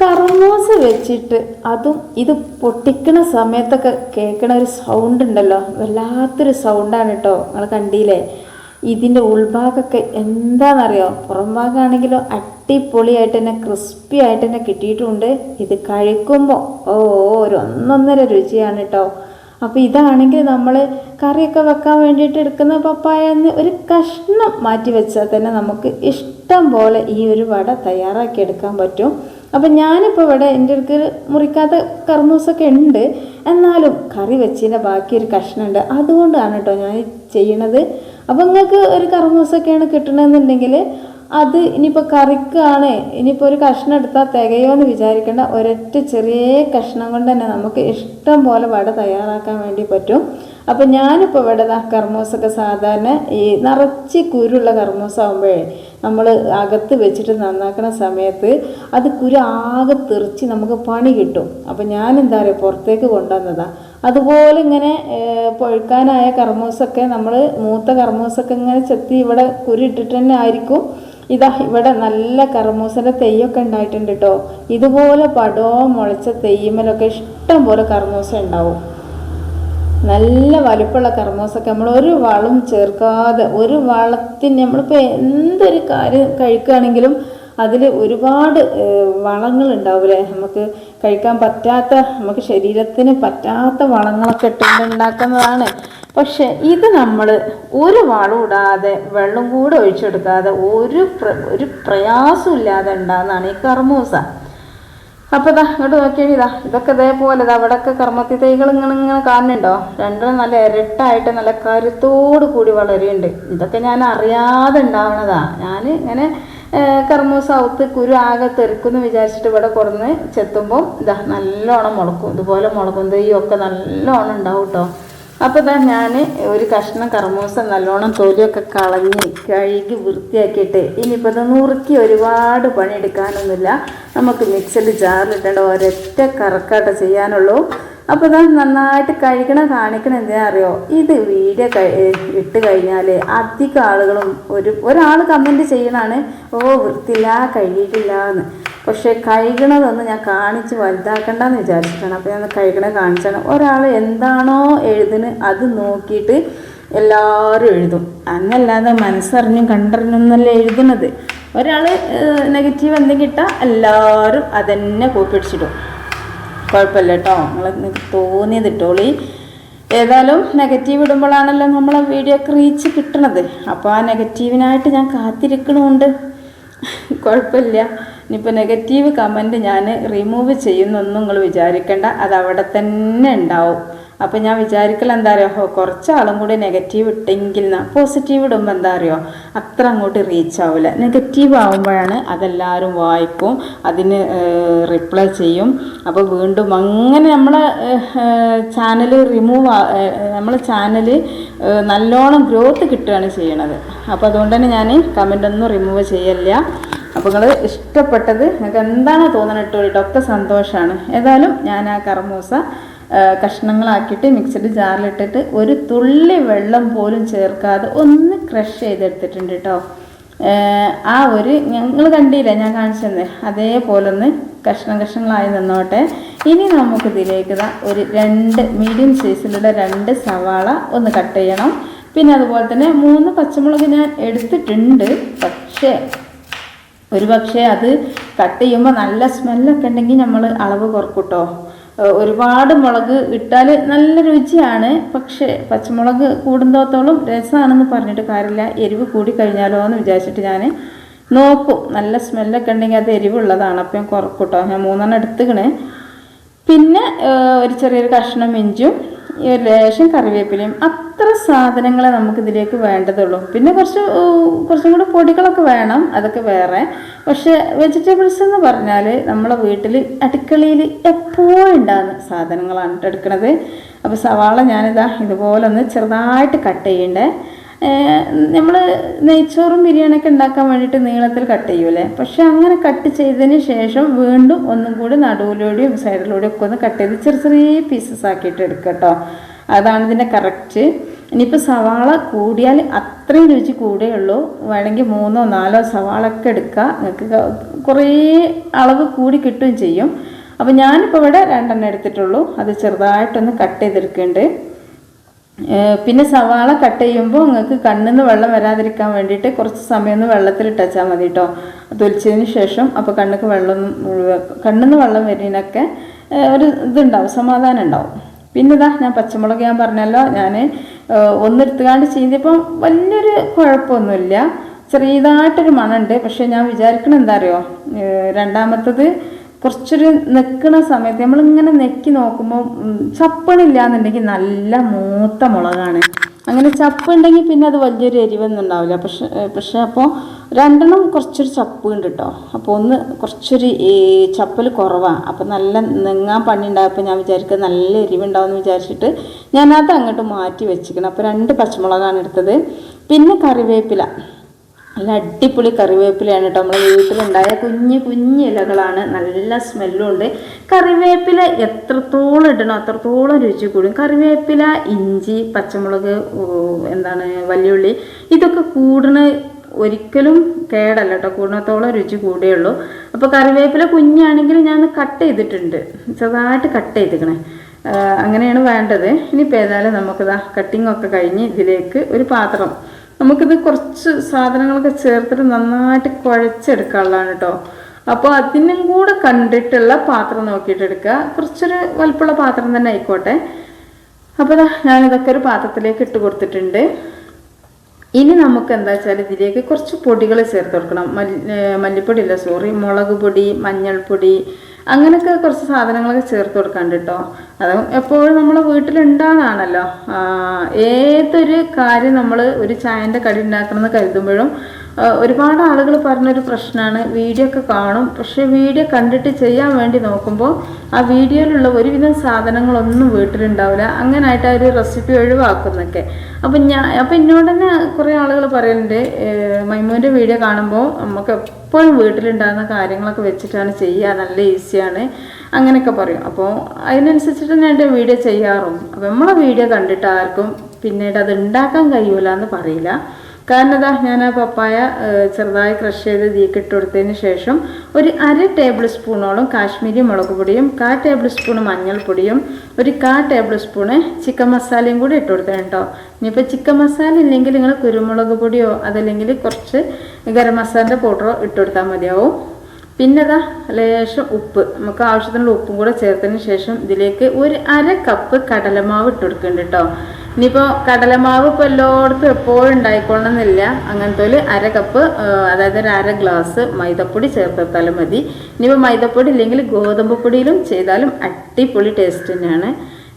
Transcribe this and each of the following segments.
കർമൂസ വെച്ചിട്ട് അതും ഇത് പൊട്ടിക്കണ സമയത്തൊക്കെ കേൾക്കണ ഒരു സൗണ്ട് ഉണ്ടല്ലോ. വല്ലാത്തൊരു സൗണ്ടാണ് കേട്ടോ നിങ്ങൾ കണ്ടില്ലേ? ഇതിന്റെ ഉൾഭാഗമൊക്കെ എന്താണെന്നറിയോ പുറം ഭാഗമാണെങ്കിലോ അടിപൊളിയായിട്ട് തന്നെ ക്രിസ്പി ആയിട്ട് തന്നെ കിട്ടിയിട്ടുണ്ട്. ഇത് കഴിക്കുമ്പോൾ ഓ ഒരു ഒന്നൊന്നര രുചിയാണ് കേട്ടോ അപ്പോൾ ഇതാണെങ്കിൽ നമ്മൾ കറിയൊക്കെ വെക്കാൻ വേണ്ടിയിട്ട് എടുക്കുന്ന പപ്പായെന്ന് ഒരു കഷ്ണം മാറ്റി വെച്ചാൽ തന്നെ നമുക്ക് ഇഷ്ടം പോലെ ഈ ഒരു വട തയ്യാറാക്കി എടുക്കാൻ പറ്റും. അപ്പം ഞാനിപ്പോൾ ഇവിടെ എന്റെ അടുത്ത് മുറിക്കാത്ത കർമ്മൂസൊക്കെ ഉണ്ട്. എന്നാലും കറി വെച്ചതിന്റെ ബാക്കി ഒരു കഷ്ണമുണ്ട് അതുകൊണ്ടാണ് കേട്ടോ ഞാൻ ചെയ്യണത്. അപ്പോൾ നിങ്ങൾക്ക് ഒരു കർമ്മൂസൊക്കെയാണ് കിട്ടണമെന്നുണ്ടെങ്കിൽ അത് ഇനിയിപ്പോൾ കറിക്കാണ്. ഇനിയിപ്പോൾ ഒരു കഷ്ണം എടുത്താൽ തികയോ എന്ന് വിചാരിക്കേണ്ട. ഒരൊറ്റ ചെറിയ കഷ്ണം കൊണ്ട് തന്നെ നമുക്ക് ഇഷ്ടം പോലെ വട തയ്യാറാക്കാൻ വേണ്ടി പറ്റും. അപ്പോൾ ഞാനിപ്പോൾ ഇവിടെ കർമ്മൂസൊക്കെ സാധാരണ ഈ നിറച്ച് കുരുള്ള കർമ്മൂസ ആകുമ്പോഴേ നമ്മൾ അകത്ത് വെച്ചിട്ട് നന്നാക്കുന്ന സമയത്ത് അത് കുരു ആകെ തെറിച്ച് നമുക്ക് പണി കിട്ടും. അപ്പോൾ ഞാൻ എന്താ പറയുക പുറത്തേക്ക് കൊണ്ടുവന്നതാണ് അതുപോലെ ഇങ്ങനെ പൊഴുക്കാനായ കർമ്മോസൊക്കെ നമ്മൾ മൂത്ത കർമ്മൂസൊക്കെ ഇങ്ങനെ ചെത്തി ഇവിടെ കുരു ഇട്ടിട്ട് തന്നെ ആയിരിക്കും. ഇതാ ഇവിടെ നല്ല കർമ്മൂസിന്റെ തെയ്യൊക്കെ ഉണ്ടായിട്ടുണ്ട് കേട്ടോ ഇതുപോലെ പടവും മുളച്ച തെയ്യമലൊക്കെ ഇഷ്ടം പോലെ കർമ്മൂസ ഉണ്ടാവും. നല്ല വലുപ്പമുള്ള കർമ്മൂസൊക്കെ നമ്മൾ ഒരു വളം ചേർക്കാതെ ഒരു വളത്തിന് നമ്മളിപ്പോൾ എന്തൊരു കാര്യം കഴിക്കുകയാണെങ്കിലും അതിൽ ഒരുപാട് വളങ്ങൾ ഉണ്ടാവില്ലേ നമുക്ക് കഴിക്കാൻ പറ്റാത്ത നമുക്ക് ശരീരത്തിന് പറ്റാത്ത വളങ്ങളൊക്കെ ഇട്ടുകൊണ്ട് ഉണ്ടാക്കുന്നതാണ്. പക്ഷെ ഇത് നമ്മൾ ഒരു വളം ഇടാതെ വെള്ളം കൂടെ ഒഴിച്ചെടുക്കാതെ ഒരു ഒരു പ്രയാസമില്ലാതെ ഉണ്ടാകുന്നതാണ് ഈ കർമ്മൂസ. അപ്പോൾ ഇതാ ഇങ്ങോട്ട് നോക്കിയാൽ ഇതാ ഇതൊക്കെ ഇതേപോലെ ഇതാ അവിടെയൊക്കെ കർമ്മത്തി തൈകൾ ഇങ്ങനെ ഇങ്ങനെ കാണുന്നുണ്ടോ? രണ്ടും നല്ല ഇരട്ടായിട്ട് നല്ല കരുത്തോട് കൂടി വളരുന്നുണ്ട്. ഇതൊക്കെ ഞാൻ അറിയാതെ ഉണ്ടാവണതാ. ഞാൻ ഇങ്ങനെ കർമ്മ ഔത്ത് കുരു ആകെ തെറിക്കുമെന്ന് വിചാരിച്ചിട്ട് ഇവിടെ കുറഞ്ഞ് ചെത്തുമ്പോൾ ഇതാ നല്ലോണം മുളക്കും. ഇതുപോലെ മുളക്കും തെയ്യൊക്കെ നല്ലോണം ഉണ്ടാവും കേട്ടോ അപ്പോൾ ഇതാ ഞാൻ ഒരു കഷ്ണം കർമൂസ നല്ലോണം തോലിയൊക്കെ കളഞ്ഞ് കഴുകി വൃത്തിയാക്കിയിട്ട് ഇനിയിപ്പോൾ ഇത് നുറുക്കി ഒരുപാട് പണിയെടുക്കാനൊന്നുമില്ല. നമുക്ക് മിക്സിയിൽ ജാറിലിട്ടേണ്ട ഒരൊറ്റ കറക്കാട്ട് ചെയ്യാനുള്ളൂ. അപ്പോൾ ഇതാ നന്നായിട്ട് കഴിക്കണ കാണിക്കണം എന്താ അറിയോ? ഇത് വീഡിയോ ഇട്ട് കഴിഞ്ഞാൽ അധികം ആളുകളും ഒരു ഒരാൾ കമന്റ് ചെയ്യണാണ് ഓ വൃത്തിയില്ല കഴുകിയിട്ടില്ല എന്ന് പക്ഷേ കഴുകണതൊന്നും ഞാൻ കാണിച്ച് വലുതാക്കണ്ടെന്ന് വിചാരിച്ചിട്ടാണ്. അപ്പോൾ ഞാൻ കഴുകണത് കാണിച്ചാണ്. ഒരാൾ എന്താണോ എഴുതുന്നത് അത് നോക്കിയിട്ട് എല്ലാവരും എഴുതും. അങ്ങല്ലാതെ മനസ്സറിഞ്ഞും കണ്ടറിഞ്ഞൊന്നല്ല എഴുതുന്നത്. ഒരാൾ നെഗറ്റീവ് എന്തെങ്കിലും ഇട്ടാൽ എല്ലാവരും അതന്നെ കോപ്പിടിച്ചിടും കുഴപ്പമില്ല കേട്ടോ. നിങ്ങൾ തോന്നിയത് ഇട്ടോളി. ഏതായാലും നെഗറ്റീവ് ഇടുമ്പോഴാണല്ലോ നമ്മളെ വീഡിയോ റീച്ച് കിട്ടണത്. അപ്പോൾ ആ നെഗറ്റീവിനായിട്ട് ഞാൻ കാത്തിരിക്കണമുണ്ട് കുഴപ്പമില്ല. ഇനിയിപ്പോൾ നെഗറ്റീവ് കമന്റ് ഞാൻ റിമൂവ് ചെയ്യുന്നൊന്നും നിങ്ങൾ വിചാരിക്കേണ്ട. അത് അവിടെ തന്നെ ഉണ്ടാവും. അപ്പോൾ ഞാൻ വിചാരിക്കൽ എന്താ അറിയോ? കുറച്ച് ആളും കൂടി നെഗറ്റീവ് ഇട്ടെങ്കിൽ പോസിറ്റീവ് ഇടുമ്പോൾ എന്താ അറിയോ? അത്ര അങ്ങോട്ട് റീച്ച് ആവില്ല നെഗറ്റീവ് ആകുമ്പോഴാണ് അതെല്ലാവരും വായിക്കും അതിന് റിപ്ലൈ ചെയ്യും. അപ്പോൾ വീണ്ടും അങ്ങനെ നമ്മൾ ചാനൽ റിമൂവ് നമ്മൾ ചാനൽ നല്ലോണം ഗ്രോത്ത് കിട്ടുകയാണ് ചെയ്യണത്. അപ്പോൾ അതുകൊണ്ട് തന്നെ ഞാൻ കമന്റ് ഒന്നും റിമൂവ് ചെയ്യല്ല. അപ്പോൾ നിങ്ങൾ ഇഷ്ടപ്പെട്ടത് നിങ്ങൾക്ക് എന്താണ് തോന്നണിട്ട് ഒക്കെ സന്തോഷമാണ് ഏതായാലും ഞാൻ ആ കർമൂസ കഷ്ണങ്ങളാക്കിയിട്ട് മിക്സഡ് ജാറിലിട്ടിട്ട് ഒരു തുള്ളി വെള്ളം പോലും ചേർക്കാതെ ഒന്ന് ക്രഷ് ചെയ്തെടുത്തിട്ടുണ്ട് കേട്ടോ. ആ ഒരു ഞങ്ങൾ കണ്ടില്ല ഞാൻ കാണിച്ചു തന്നെ അതേപോലെ ഒന്ന് കഷ്ണം കഷ്ണങ്ങളായി നിന്നോട്ടെ. ഇനി നമുക്ക് ഇതിലേക്ക് ഒരു രണ്ട് മീഡിയം സൈസിലുള്ള രണ്ട് സവാള ഒന്ന് കട്ട് ചെയ്യണം. പിന്നെ അതുപോലെ തന്നെ മൂന്ന് പച്ചമുളക് ഞാൻ എടുത്തിട്ടുണ്ട്. പക്ഷേ ഒരു പക്ഷേ അത് കട്ട് ചെയ്യുമ്പോൾ നല്ല സ്മെല്ലൊക്കെ ഉണ്ടെങ്കിൽ നമ്മൾ അളവ് കുറക്കൂട്ടോ. ഒരുപാട് മുളക് ഇട്ടാൽ നല്ല രുചിയാണ്. പക്ഷേ പച്ചമുളക് കൂടുന്തോത്തോളം രസമാണെന്ന് പറഞ്ഞിട്ട് കാര്യമില്ല. എരിവ് കൂടി കഴിഞ്ഞാലോ എന്ന് വിചാരിച്ചിട്ട് ഞാൻ നോക്കും. നല്ല സ്മെല്ലൊക്കെ ഉണ്ടെങ്കിൽ അത് എരിവുള്ളതാണ്. അപ്പം ഞാൻ കുറക്കൂട്ടോ. ഞാൻ മൂന്നെണ്ണം എടുത്തുക്കണേ. പിന്നെ ഒരു ചെറിയൊരു കഷ്ണം ഇഞ്ചും ഈ ഒരു കറിവേപ്പിലയും അത്ര സാധനങ്ങളെ നമുക്ക് ഇതിലേക്ക് വേണ്ടതുള്ളൂ. പിന്നെ കുറച്ച് കുറച്ചും കൂടെ പൊടികളൊക്കെ വേണം അതൊക്കെ വേറെ. പക്ഷേ വെജിറ്റബിൾസ് എന്ന് പറഞ്ഞാൽ നമ്മളെ വീട്ടിൽ അടുക്കളയിൽ എപ്പോഴും ഉണ്ടാകുന്ന സാധനങ്ങളാണ് എടുക്കുന്നത് അപ്പോൾ സവാള ഞാനിതാ ഇതുപോലെ ഒന്ന് ചെറുതായിട്ട് കട്ട് ചെയ്യണ്ടേ. നമ്മൾ നെയ്ച്ചോറും ബിരിയാണിയൊക്കെ ഉണ്ടാക്കാൻ വേണ്ടിയിട്ട് നീളത്തിൽ കട്ട് ചെയ്യൂലേ? പക്ഷെ അങ്ങനെ കട്ട് ചെയ്തതിന് ശേഷം വീണ്ടും ഒന്നും കൂടി നടുവിലൂടെയും സൈഡിലൂടെയും ഒക്കെ ഒന്ന് കട്ട് ചെയ്ത് ചെറിയ ചെറിയ പീസസ് ആക്കിയിട്ട് എടുക്കുക കേട്ടോ. അതാണ് ഇതിന്റെ കറക്റ്റ് ഇനിയിപ്പോൾ സവാള കൂടിയാൽ അത്രയും രുചി കൂടെയുള്ളൂ വേണമെങ്കിൽ മൂന്നോ നാലോ സവാള ഒക്കെ എടുക്കുക നിങ്ങൾക്ക് കുറേ അളവ് കൂടി കിട്ടുകയും ചെയ്യും. അപ്പോൾ ഞാനിപ്പോൾ ഇവിടെ രണ്ടെണ്ണം എടുത്തിട്ടുള്ളൂ. അത് ചെറുതായിട്ടൊന്ന് കട്ട് ചെയ്തെടുക്കുന്നുണ്ട്. ഏഹ് പിന്നെ സവാള കട്ട് ചെയ്യുമ്പോൾ നിങ്ങൾക്ക് കണ്ണിന്ന് വെള്ളം വരാതിരിക്കാൻ വേണ്ടിയിട്ട് കുറച്ച് സമയം ഒന്ന് വെള്ളത്തിൽ ഇട്ടാൽ മതി കേട്ടോ തൊലിച്ചതിന് ശേഷം അപ്പോൾ കണ്ണുക്ക് വെള്ളം കണ്ണിന്ന് വെള്ളം വരുന്നതിനൊക്കെ ഒരു ഇതുണ്ടാവും സമാധാനം ഉണ്ടാവും. പിന്നെ ഇതാ ഞാൻ പച്ചമുളക് ഞാൻ പറഞ്ഞല്ലോ ഞാൻ ഒന്നെടുത്തുകാണ്ട് ചെയ്തപ്പോൾ വലിയൊരു കുഴപ്പമൊന്നുമില്ല ചെറിയതായിട്ടൊരു മണമുണ്ട് പക്ഷേ ഞാൻ വിചാരിക്കണം എന്താ അറിയോ? രണ്ടാമത്തത് കുറച്ചൊരു നിൽക്കുന്ന സമയത്ത് നമ്മളിങ്ങനെ നെക്കി നോക്കുമ്പോൾ ചപ്പണില്ല എന്നുണ്ടെങ്കിൽ നല്ല മൂത്ത മുളകാണ്. അങ്ങനെ ചപ്പുണ്ടെങ്കിൽ പിന്നെ അത് വലിയൊരു എരിവൊന്നും ഉണ്ടാവില്ല പക്ഷെ പക്ഷെ അപ്പോൾ രണ്ടെണ്ണം കുറച്ചൊരു ചപ്പ് ഉണ്ട് കേട്ടോ അപ്പോൾ ഒന്ന് കുറച്ചൊരു ചപ്പൽ കുറവാണ് അപ്പോൾ നല്ല നെങ്ങാൻ പണി ഉണ്ടായപ്പോൾ ഞാൻ വിചാരിക്കുക നല്ല എരിവുണ്ടാവുമെന്ന് വിചാരിച്ചിട്ട് ഞാനത് അങ്ങോട്ട് മാറ്റി വെച്ചിരിക്കണം. അപ്പോൾ രണ്ട് പച്ചമുളകാണ് എടുത്തത്. പിന്നെ കറിവേപ്പില. നല്ല അടിപൊളി കറിവേപ്പിലയാണ് കേട്ടോ നമ്മുടെ വീട്ടിലുണ്ടായ കുഞ്ഞു കുഞ്ഞു ഇലകളാണ്. നല്ല സ്മെല്ലും ഉണ്ട്. കറിവേപ്പില എത്രത്തോളം ഇടണോ അത്രത്തോളം രുചി കൂടും. കറിവേപ്പില ഇഞ്ചി പച്ചമുളക് എന്താണ് വല്യുള്ളി ഇതൊക്കെ കൂടണ ഒരിക്കലും കേടല്ല കേട്ടോ കൂടണത്തോളം രുചി കൂടിയുള്ളൂ അപ്പോൾ കറിവേപ്പില കുഞ്ഞാണെങ്കിൽ ഞാൻ കട്ട് ചെയ്തിട്ടുണ്ട്. ചെറുതായിട്ട് കട്ട് ചെയ്തിക്കണേ. അങ്ങനെയാണ് വേണ്ടത്. ഇനിയിപ്പോൾ ഏതായാലും നമുക്കിതാ കട്ടിങ്ങൊക്കെ കഴിഞ്ഞ് ഇതിലേക്ക് ഒരു പാത്രം നമുക്കിത് കുറച്ച് സാധനങ്ങളൊക്കെ ചേർത്തിട്ട് നന്നായിട്ട് കുഴച്ചെടുക്കാനുള്ളതാണ് കേട്ടോ അപ്പോൾ അതിനും കൂടെ കണ്ടിട്ടുള്ള പാത്രം നോക്കിയിട്ട് എടുക്കുക. കുറച്ചൊരു വലുപ്പമുള്ള പാത്രം തന്നെ ആയിക്കോട്ടെ. അപ്പോൾ ഞാനിതൊക്കെ ഒരു പാത്രത്തിലേക്ക് ഇട്ട് കൊടുത്തിട്ടുണ്ട്. ഇനി നമുക്ക് എന്താ വെച്ചാൽ ഇതിലേക്ക് കുറച്ച് പൊടികൾ ചേർത്ത് കൊടുക്കണം. മല്ലി മല്ലിപ്പൊടി ഇല്ല സോറി മുളക് പൊടി മഞ്ഞൾപ്പൊടി അങ്ങനെയൊക്കെ കുറച്ച് സാധനങ്ങളൊക്കെ ചേർത്ത് കൊടുക്കാണ്ട് കേട്ടോ അത് എപ്പോഴും നമ്മൾ വീട്ടിലുണ്ടാകുന്നതാണല്ലോ ഏതൊരു കാര്യം നമ്മൾ ഒരു ചായന്റെ കടി ഉണ്ടാക്കണമെന്ന് കരുതുമ്പോഴും ആ, ഒരുപാട് ആളുകൾ പറഞ്ഞൊരു പ്രശ്നമാണ് വീഡിയോ ഒക്കെ കാണും. പക്ഷേ വീഡിയോ കണ്ടിട്ട് ചെയ്യാൻ വേണ്ടി നോക്കുമ്പോൾ ആ വീഡിയോയിലുള്ള ഒരുവിധം സാധനങ്ങളൊന്നും വീട്ടിലുണ്ടാവില്ല. അങ്ങനായിട്ട് ആ ഒരു റെസിപ്പി ഒഴിവാക്കുന്നൊക്കെ. അപ്പം ഞാൻ അപ്പം എന്നോട് തന്നെ കുറേ ആളുകൾ പറയുന്നുണ്ട് മൈമൂന്റെ വീഡിയോ കാണുമ്പോൾ നമുക്ക് എപ്പോഴും വീട്ടിലുണ്ടാകുന്ന കാര്യങ്ങളൊക്കെ വെച്ചിട്ടാണ് ചെയ്യുക. നല്ല ഈസിയാണ്. അങ്ങനെയൊക്കെ പറയും. അപ്പോൾ അതിനനുസരിച്ചിട്ട് ഞാൻ എന്റെ വീഡിയോ ചെയ്യാറും അപ്പം നമ്മളെ വീഡിയോ കണ്ടിട്ട് ആർക്കും പിന്നീട് അത് ഉണ്ടാക്കാൻ കഴിയൂല എന്ന് പറയില്ല. കാരണം അതാ ഞാൻ ആ പപ്പായ ചെറുതായി ക്രഷ് ചെയ്ത് തീക്കിട്ട് കൊടുത്തതിന് ശേഷം ഒരു അര ടേബിൾ സ്പൂണോളം കാശ്മീരി മുളക് പൊടിയും കാ ടേബിൾ സ്പൂൺ മഞ്ഞൾപ്പൊടിയും ഒരു കാ ടേബിൾ സ്പൂണ് ചിക്കൻ മസാലയും കൂടി ഇട്ട് കൊടുത്തേ കേട്ടോ ഇനിയിപ്പോൾ ചിക്കൻ മസാല ഇല്ലെങ്കിൽ നിങ്ങൾ കുരുമുളക് പൊടിയോ അതല്ലെങ്കിൽ കുറച്ച് ഗരം മസാലന്റെ പൗഡറോ ഇട്ട് കൊടുത്താൽ മതിയാവും. പിന്നെ ഇതാ ലേശം ഉപ്പ്. നമുക്ക് ആവശ്യത്തിനുള്ള ഉപ്പും കൂടെ ചേർത്തതിന് ശേഷം ഇതിലേക്ക് ഒരു അര കപ്പ് കടലമാവ് ഇട്ട് കൊടുക്കുന്നുണ്ട് കേട്ടോ ഇനിയിപ്പോൾ കടലമാവ് ഇപ്പോൾ എല്ലായിടത്തും എപ്പോഴും ഉണ്ടായിക്കൊള്ളണമെന്നില്ല. അങ്ങനത്തെ ഒരു അര കപ്പ് അതായത് ഒരു അര ഗ്ലാസ് മൈദപ്പൊടി ചേർത്തെടുത്താലും മതി. ഇനിയിപ്പോൾ മൈദപ്പൊടി ഇല്ലെങ്കിൽ ഗോതമ്പ് പൊടിയിലും ചെയ്താലും അടിപൊളി ടേസ്റ്റ് തന്നെയാണ്.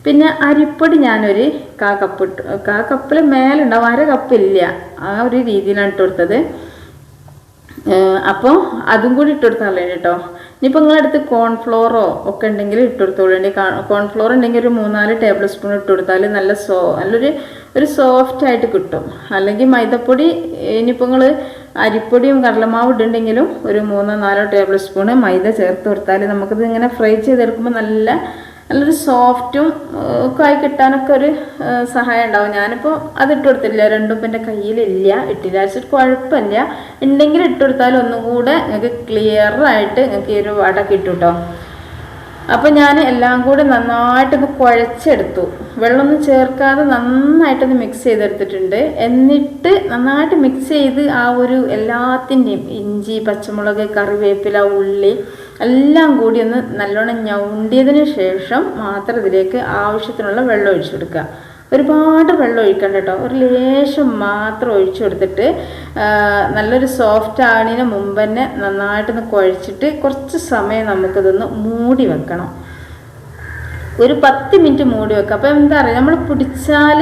പിന്നെ അരിപ്പൊടി ഞാനൊരു കാ കപ്പ് ഇട്ട്. കാ കപ്പിൽ മേലുണ്ടാവും അര കപ്പില്ല ആ ഒരു രീതിയിലാണ് ഇട്ട് കൊടുത്തത്. അപ്പോൾ അതും കൂടി ഇട്ട് കേട്ടോ. ഇനിയിപ്പോൾ നിങ്ങളടുത്ത് കോൺഫ്ലോറോ ഒക്കെ ഉണ്ടെങ്കിൽ ഇട്ട് കൊടുത്തോളൂ. കോൺഫ്ലോർ ഉണ്ടെങ്കിൽ ഒരു മൂന്നാൽ ടേബിൾ സ്പൂൺ ഇട്ട് കൊടുത്താൽ നല്ല സോ നല്ലൊരു ഒരു സോഫ്റ്റ് ആയിട്ട് കിട്ടും. അല്ലെങ്കിൽ മൈദപ്പൊടി ഇനിയിപ്പോൾ നിങ്ങൾ അരിപ്പൊടിയും കടലമാവ് ഇട്ടുണ്ടെങ്കിലും ഒരു മൂന്നോ നാലോ ടേബിൾ സ്പൂണ് മൈദ ചേർത്ത് കൊടുത്താൽ നമുക്കിത് ഇങ്ങനെ ഫ്രൈ ചെയ്തെടുക്കുമ്പോൾ നല്ല നല്ലൊരു സോഫ്റ്റും ഒക്കെ ആയി കിട്ടാനൊക്കെ ഒരു സഹായം ഉണ്ടാവും. ഞാനിപ്പോൾ അത് ഇട്ട് കൊടുത്തില്ല രണ്ടും എന്റെ കയ്യിലില്ല. ഇട്ടില്ല. വെച്ചിട്ട് കുഴപ്പമില്ല. ഉണ്ടെങ്കിൽ ഇട്ട് കൊടുത്താൽ ഒന്നും കൂടെ നിങ്ങൾക്ക് ക്ലിയർ ആയിട്ട് നിങ്ങൾക്ക് ഈ ഒരു വട കിട്ടും കേട്ടോ അപ്പം ഞാൻ എല്ലാം കൂടെ നന്നായിട്ടൊന്ന് കുഴച്ചെടുത്തു. വെള്ളമൊന്നും ചേർക്കാതെ നന്നായിട്ടൊന്ന് മിക്സ് ചെയ്തെടുത്തിട്ടുണ്ട്. എന്നിട്ട് നന്നായിട്ട് മിക്സ് ചെയ്ത് ആ ഒരു എല്ലാത്തിന്റെയും ഇഞ്ചി പച്ചമുളക് കറിവേപ്പില ഉള്ളി എല്ലാം കൂടി ഒന്ന് നല്ലോണം ഞൗണ്ടിയതിന് ശേഷം മാത്രം ഇതിലേക്ക് ആവശ്യത്തിനുള്ള വെള്ളം ഒഴിച്ചു കൊടുക്കുക. ഒരുപാട് വെള്ളം ഒഴിക്കണ്ട കേട്ടോ. ഒരു ലേശം മാത്രം ഒഴിച്ചു കൊടുത്തിട്ട് നല്ലൊരു സോഫ്റ്റ് ആണിന് മുമ്പ് തന്നെ നന്നായിട്ടൊന്ന് കുഴച്ചിട്ട് കുറച്ച് സമയം നമുക്കിതൊന്ന് മൂടി വെക്കണം. ഒരു പത്ത് മിനിറ്റ് മൂടി വെക്കുക. അപ്പോൾ എന്താ പറയുക നമ്മൾ പിടിച്ചാൽ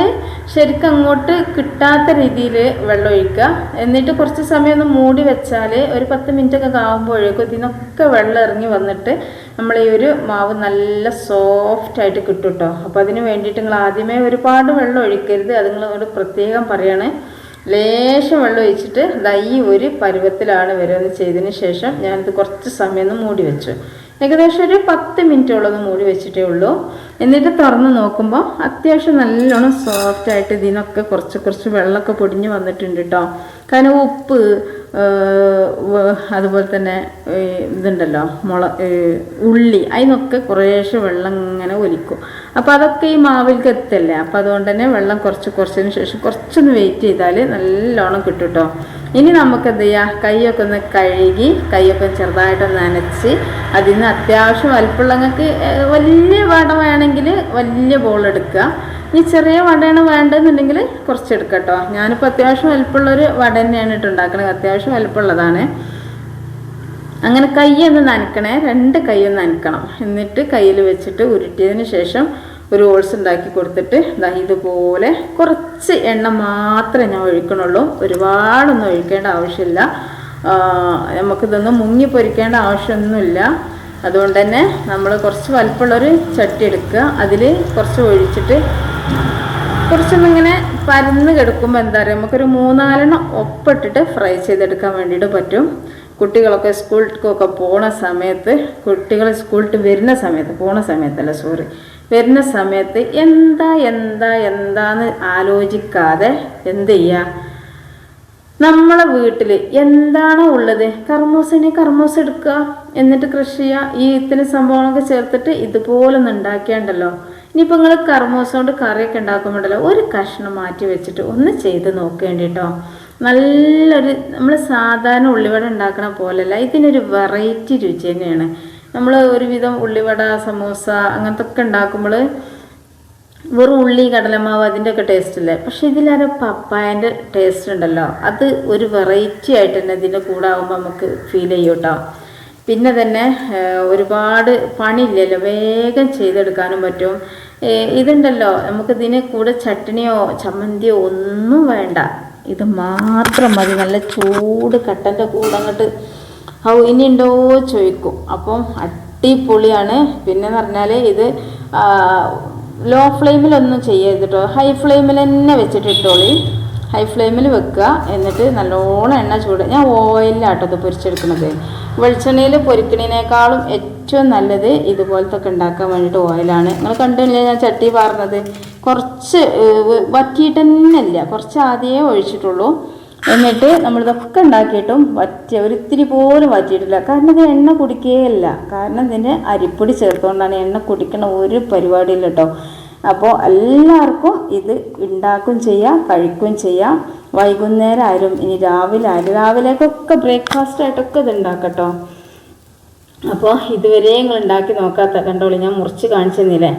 ശരിക്കും അങ്ങോട്ട് കിട്ടാത്ത രീതിയിൽ വെള്ളം ഒഴിക്കുക. എന്നിട്ട് കുറച്ച് സമയം ഒന്ന് മൂടി വെച്ചാൽ ഒരു പത്ത് മിനിറ്റ് ഒക്കെ ആകുമ്പോഴേക്കും ഇതിനൊക്കെ വെള്ളം ഇറങ്ങി വന്നിട്ട് നമ്മൾ ഈ ഒരു മാവ് നല്ല സോഫ്റ്റ് ആയിട്ട് കിട്ടും കേട്ടോ അപ്പോൾ അതിന് വേണ്ടിയിട്ട് നിങ്ങൾ ആദ്യമേ ഒരുപാട് വെള്ളം ഒഴിക്കരുത്. അത് നിങ്ങളോട് പ്രത്യേകം പറയണേ. ലേശം വെള്ളം ഒഴിച്ചിട്ട് ദൈ ഒരു പരുവത്തിലാണ് വരുമെന്ന് ചെയ്തതിന് ശേഷം ഞാനിത് കുറച്ച് സമയം ഒന്ന് മൂടി വെച്ചു. ഏകദേശം ഒരു പത്ത് മിനിറ്റോളം മൂടി വെച്ചിട്ടേ ഉള്ളൂ. എന്നിട്ട് തുറന്ന് നോക്കുമ്പോൾ അത്യാവശ്യം നല്ലോണം സോഫ്റ്റ് ആയിട്ട് ഇതിനൊക്കെ കുറച്ച് കുറച്ച് വെള്ളമൊക്കെ പൊടിഞ്ഞ് വന്നിട്ടുണ്ട് കേട്ടോ കാരണം ഉപ്പ് അതുപോലെ തന്നെ ഇതുണ്ടല്ലോ മുള ഉള്ളി അതിനൊക്കെ കുറേശ്ശെ വെള്ളം ഇങ്ങനെ ഒലിക്കും. അപ്പോൾ അതൊക്കെ ഈ മാവിലേക്ക് എത്തല്ലേ? അപ്പോൾ അതുകൊണ്ട് തന്നെ വെള്ളം കുറച്ച് കുറച്ചതിന് ശേഷം കുറച്ചൊന്ന് വെയിറ്റ് ചെയ്താൽ നല്ലോണം കിട്ടും കേട്ടോ ഇനി നമുക്ക് എന്ത് ചെയ്യാം? കൈയൊക്കെ ഒന്ന് കഴുകി കൈയൊക്കെ ചെറുതായിട്ടൊന്ന് നനച്ച് അതിൽ നിന്ന് അത്യാവശ്യം വലിപ്പമുള്ളങ്ങൾക്ക് വലിയ വട വേണമെങ്കിൽ വലിയ ബോൾ എടുക്കുക ഈ ചെറിയ വടയാണ് വേണ്ടതെന്നുണ്ടെങ്കിൽ കുറച്ച് എടുക്കാം കേട്ടോ. ഞാനിപ്പോൾ അത്യാവശ്യം വലിപ്പമുള്ളൊരു വട തന്നെയാണ് ഇട്ട് ഉണ്ടാക്കുന്നത് അത്യാവശ്യം വലിപ്പമുള്ളതാണ്. അങ്ങനെ കൈ ഒന്ന് നനക്കണേ. രണ്ട് കൈ ഒന്ന് നനക്കണം. എന്നിട്ട് കയ്യിൽ വെച്ചിട്ട് ഉരുട്ടിയതിന് ശേഷം ഒരു ഓൾസ് ഉണ്ടാക്കി കൊടുത്തിട്ട് ദാ ഇതുപോലെ കുറച്ച് എണ്ണ മാത്രമേ ഞാൻ ഒഴിക്കണുള്ളൂ. ഒരുപാടൊന്നും ഒഴിക്കേണ്ട ആവശ്യമില്ല. നമുക്കിതൊന്നും മുങ്ങി പൊരിക്കേണ്ട ആവശ്യമൊന്നുമില്ല. അതുകൊണ്ട് തന്നെ നമ്മൾ കുറച്ച് വലിപ്പമുള്ളൊരു ചട്ടി എടുക്കുക. അതിൽ കുറച്ച് ഒഴിച്ചിട്ട് കുറച്ചൊന്നിങ്ങനെ പരന്ന് കിടക്കുമ്പോൾ എന്താ പറയുക നമുക്കൊരു മൂന്നാലെണ്ണം ഒപ്പിട്ടിട്ട് ഫ്രൈ ചെയ്തെടുക്കാൻ വേണ്ടിയിട്ട് പറ്റും. കുട്ടികളൊക്കെ സ്കൂൾക്കൊക്കെ പോണ സമയത്ത് കുട്ടികൾ സ്കൂളിൽ വരുന്ന സമയത്ത് പോണ സമയത്തല്ല സോറി വരുന്ന സമയത്ത് എന്താ എന്താ എന്താന്ന് ആലോചിക്കാതെ എന്ത് ചെയ്യുക നമ്മളെ വീട്ടിൽ എന്താണോ ഉള്ളത്? കർമ്മൂസിനെ കർമ്മൂസ് എടുക്കുക. എന്നിട്ട് കൃഷി ചെയ്യുക. ഈ ഇത്തിന് സംഭവങ്ങളൊക്കെ ചേർത്തിട്ട് ഇതുപോലെ ഒന്ന് ഇനിയിപ്പോൾ നിങ്ങൾ കർമ്മൂസ് കൊണ്ട് കറിയൊക്കെ ഉണ്ടാക്കുമ്പോണ്ടല്ലോ ഒരു കഷ്ണം മാറ്റി വെച്ചിട്ട് ഒന്ന് ചെയ്ത് നോക്കേണ്ടി കേട്ടോ നല്ലൊരു നമ്മൾ സാധാരണ ഉള്ളിവട ഉണ്ടാക്കണ പോലെയല്ല ഇതിനൊരു വെറൈറ്റി രുചി തന്നെയാണ്. നമ്മൾ ഒരുവിധം ഉള്ളിവട സമൂസ അങ്ങനത്തെ ഒക്കെ ഉണ്ടാക്കുമ്പോൾ വെറും ഉള്ളി കടലമാവ് അതിന്റെ ഒക്കെ ടേസ്റ്റ് ഇല്ലേ? പക്ഷെ ഇതിലൊരു പപ്പായന്റെ ടേസ്റ്റ് ഉണ്ടല്ലോ അത് ഒരു വെറൈറ്റി ആയിട്ട് തന്നെ ഇതിന്റെ കൂടെ ആകുമ്പോൾ നമുക്ക് ഫീൽ ചെയ്യൂട്ടോ. പിന്നെ തന്നെ ഒരുപാട് പണിയില്ലല്ലോ. വേഗം ചെയ്തെടുക്കാനും പറ്റും. ഇതുണ്ടല്ലോ നമുക്കിതിന് കൂടെ ചട്ടണിയോ ചമ്മന്തിയോ ഒന്നും വേണ്ട. ഇത് മാത്രം മതി. നല്ല ചൂട് കട്ടന്റെ കൂടെ അങ്ങോട്ട് ഔ ഇനി ഉണ്ടോ ചോദിക്കും. അപ്പം അടിപൊളിയാണ്. പിന്നെ പറഞ്ഞാൽ ഇത് ലോ ഫ്ലെയിമിലൊന്നും ചെയ്യരുത് കേട്ടോ ഹൈ ഫ്ലെയിമിൽ തന്നെ വെച്ചിട്ട് ഇട്ടോളി. ഹൈ ഫ്ലെയിമിൽ വെക്കുക. എന്നിട്ട് നല്ലോണം എണ്ണ ചൂട് ഞാൻ ഓയിലാട്ടോ ഇത് പൊരിച്ചെടുക്കുന്നത്. വെളിച്ചെണ്ണയിൽ പൊരിക്കണേനേക്കാളും ഏറ്റവും നല്ലത് ഇതുപോലത്തെ ഒക്കെ ഉണ്ടാക്കാൻ വേണ്ടിയിട്ട് ഓയിലാണ് നിങ്ങൾ കണ്ടില്ലേ ഞാൻ ചട്ടി പാർന്നത്? കുറച്ച് വറ്റിയിട്ട് തന്നെ ഇല്ല കുറച്ച് ആദ്യമേ ഒഴിച്ചിട്ടുള്ളൂ. എന്നിട്ട് നമ്മളിതൊക്കെ ഉണ്ടാക്കിയിട്ടും വറ്റിയ ഒരിത്തിരി പോലും വറ്റിയിട്ടില്ല. കാരണം ഇത് എണ്ണ കുടിക്കുകയല്ല കാരണം ഇതിന്റെ അരിപ്പൊടി ചേർത്തുകൊണ്ടാണ് എണ്ണ കുടിക്കണ ഒരു പരിപാടിയില്ല കേട്ടോ അപ്പോൾ എല്ലാവർക്കും ഇത് ഉണ്ടാക്കും ചെയ്യാം കഴിക്കുകയും ചെയ്യാം. വൈകുന്നേരം ആയാലും ഇനി രാവിലെ ആയാലും രാവിലേക്കൊക്കെ ബ്രേക്ക്ഫാസ്റ്റ് ആയിട്ടൊക്കെ ഇത് ഉണ്ടാക്കട്ടോ. അപ്പോൾ ഇതുവരെ നിങ്ങൾ ഉണ്ടാക്കി നോക്കാത്ത കണ്ടോളി ഞാൻ മുറിച്ച് കാണിച്ചു തന്നില്ലേ?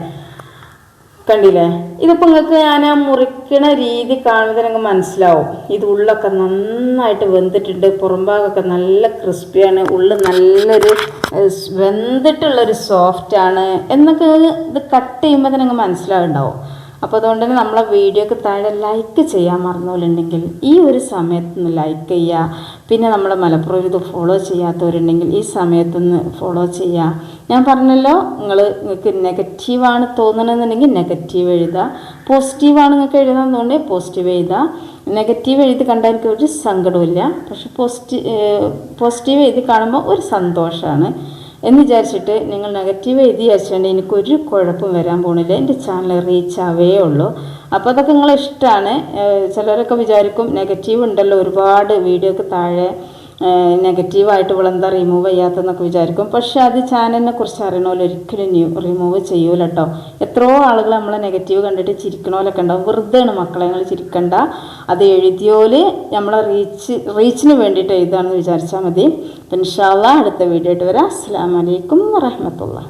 കണ്ടില്ലേ? ഇതിപ്പോൾ നിങ്ങൾക്ക് ഞാൻ ആ മുറിക്കണ രീതി കാണുമ്പോൾ നിങ്ങൾക്ക് മനസ്സിലാവും? ഇത് ഉള്ളൊക്കെ നന്നായിട്ട് വെന്തിട്ടുണ്ട്. പുറംഭാഗമൊക്കെ നല്ല ക്രിസ്പിയാണ്. ഉള്ളിൽ നല്ലൊരു വെന്തിട്ടുള്ളൊരു സോഫ്റ്റാണ്. എന്നൊക്കെ ഇത് കട്ട് ചെയ്യുമ്പോൾ തന്നെ നിങ്ങൾക്ക് മനസ്സിലാവുണ്ടാവും. അപ്പോൾ അതുകൊണ്ട് തന്നെ നമ്മളെ വീഡിയോക്ക് താഴെ ലൈക്ക് ചെയ്യാൻ മറന്നുപോലുണ്ടെങ്കിൽ ഈ ഒരു സമയത്ത് ലൈക്ക് ചെയ്യുക പിന്നെ നമ്മളെ മലപ്പുറം ഇത് ഫോളോ ചെയ്യാത്തവരുണ്ടെങ്കിൽ ഈ സമയത്തൊന്ന് ഫോളോ ചെയ്യുക ഞാൻ പറഞ്ഞല്ലോ നിങ്ങൾ നിങ്ങൾക്ക് നെഗറ്റീവാണ് തോന്നണമെന്നുണ്ടെങ്കിൽ നെഗറ്റീവ് എഴുതുക. പോസിറ്റീവാണ് നിങ്ങൾക്ക് തോന്നുന്നത് പോസിറ്റീവ് എഴുതുക. നെഗറ്റീവ് എഴുതി കണ്ടാൽ എനിക്ക് ഒരു സങ്കടമില്ല പക്ഷെ പോസിറ്റീവ് പോസിറ്റീവ് എഴുതി കാണുമ്പോൾ ഒരു സന്തോഷമാണ്. എന്ന് വിചാരിച്ചിട്ട് നിങ്ങൾ നെഗറ്റീവ് എഴുതി വിചാരിച്ചുകൊണ്ട് എനിക്കൊരു കുഴപ്പം വരാൻ പോണില്ല. എന്റെ ചാനൽ റീച്ച് ആവേ ഉള്ളൂ. അപ്പോൾ അതൊക്കെ നിങ്ങൾ ഇഷ്ടമാണ് ചിലരൊക്കെ വിചാരിക്കും നെഗറ്റീവ് ഉണ്ടല്ലോ ഒരുപാട് വീഡിയോക്ക് താഴെ നെഗറ്റീവായിട്ട് ഇവളെന്താ റിമൂവ് ചെയ്യാത്തതെന്നൊക്കെ വിചാരിക്കും. പക്ഷെ അത് ചാനലിനെ കുറിച്ച് അറിയണമല്ലോ ഒരിക്കലും റിമൂവ് ചെയ്യൂല കേട്ടോ എത്രയോ ആളുകൾ നമ്മളെ നെഗറ്റീവ് കണ്ടിട്ട് ചിരിക്കണോലൊക്കെ ഉണ്ടാവും. വെറുതെയാണ് മക്കളെ നിങ്ങൾ ചിരിക്കണ്ട. അത് എഴുതിയോൽ നമ്മളെ റീച്ച് റീച്ചിന് വേണ്ടിയിട്ട് എഴുതാണെന്ന് വിചാരിച്ചാൽ മതി. അപ്പം ഇൻഷാല്ല അടുത്ത വീഡിയോ ആയിട്ട് വരാം. അസ്സാം വലൈക്കും വറഹമത്തുള്ള